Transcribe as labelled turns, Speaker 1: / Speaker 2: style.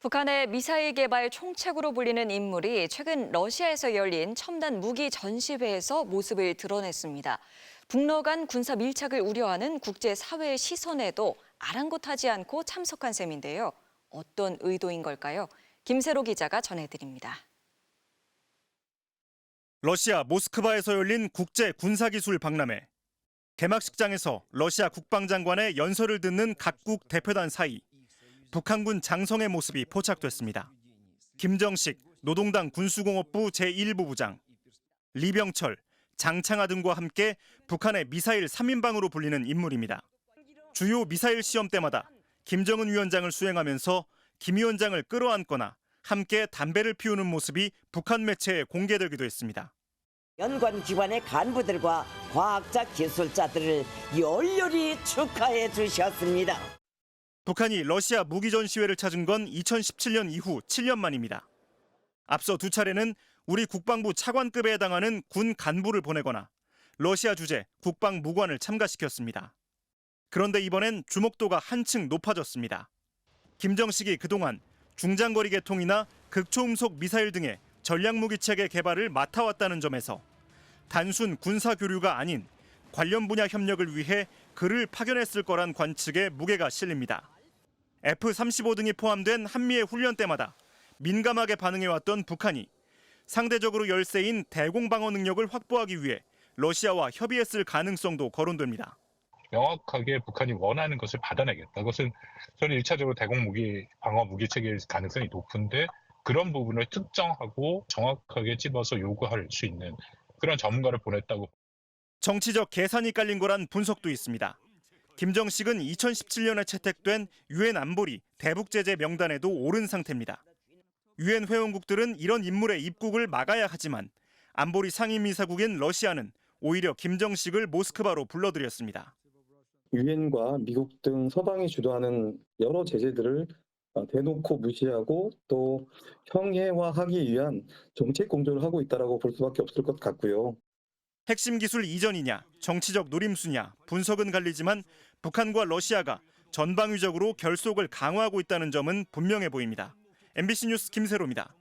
Speaker 1: 북한의 미사일 개발 총책으로 불리는 인물이 최근 러시아에서 열린 첨단 무기 전시회에서 모습을 드러냈습니다. 북러 간 군사 밀착을 우려하는 국제 사회의 시선에도 아랑곳하지 않고 참석한 셈인데요. 어떤 의도인 걸까요? 김세로 기자가 전해드립니다.
Speaker 2: 러시아 모스크바에서 열린 국제 군사기술 박람회. 개막식장에서 러시아 국방장관의 연설을 듣는 각국 대표단 사이 북한군 장성의 모습이 포착됐습니다. 김정식 노동당 군수공업부 제1부 부장, 리병철, 장창하 등과 함께 북한의 미사일 3인방으로 불리는 인물입니다. 주요 미사일 시험 때마다 김정은 위원장을 수행하면서 김 위원장을 끌어안거나 함께 담배를 피우는 모습이 북한 매체에 공개되기도 했습니다.
Speaker 3: 연관 기관의 간부들과 과학자 기술자들을 열렬히 축하해 주셨습니다.
Speaker 2: 북한이 러시아 무기 전 시회를 찾은 건 2017년 이후 7년 만입니다. 앞서 두 차례는 우리 국방부 차관급에 해당하는 군 간부를 보내거나 러시아 주재 국방 무관을 참가시켰습니다. 그런데 이번엔 주목도가 한층 높아졌습니다. 김정식이 그동안 중장거리 계통이나 극초음속 미사일 등의 전략무기 체계 개발을 맡아왔다는 점에서 단순 군사 교류가 아닌 관련 분야 협력을 위해 그를 파견했을 거란 관측에 무게가 실립니다. F-35 등이 포함된 한미의 훈련 때마다 민감하게 반응해왔던 북한이 상대적으로 열세인 대공 방어 능력을 확보하기 위해 러시아와 협의했을 가능성도 거론됩니다.
Speaker 4: 명확하게 북한이 원하는 것을 받아내겠다. 그것은 저는 1차적으로 대공 무기 방어 무기 체계일 가능성이 높은데 그런 부분을 특정하고 정확하게 찝어서 요구할 수 있는 그런 전문가를 보냈다고
Speaker 2: 정치적 계산이 깔린 거란 분석도 있습니다. 김정식은 2017년에 채택된 유엔 안보리 대북 제재 명단에도 오른 상태입니다. 유엔 회원국들은 이런 인물의 입국을 막아야 하지만 안보리 상임이사국인 러시아는 오히려 김정식을 모스크바로 불러들였습니다.
Speaker 5: 유엔과 미국 등 서방이 주도하는 여러 제재들을 어, 대놓고 무시하고 또 형해화하기 위한 정책 공조를 하고 있다라고 볼 수밖에 없을 것 같고요.
Speaker 2: 핵심 기술 이전이냐, 정치적 노림수냐 분석은 갈리지만 북한과 러시아가 전방위적으로 결속을 강화하고 있다는 점은 분명해 보입니다. MBC 뉴스 김세로입니다.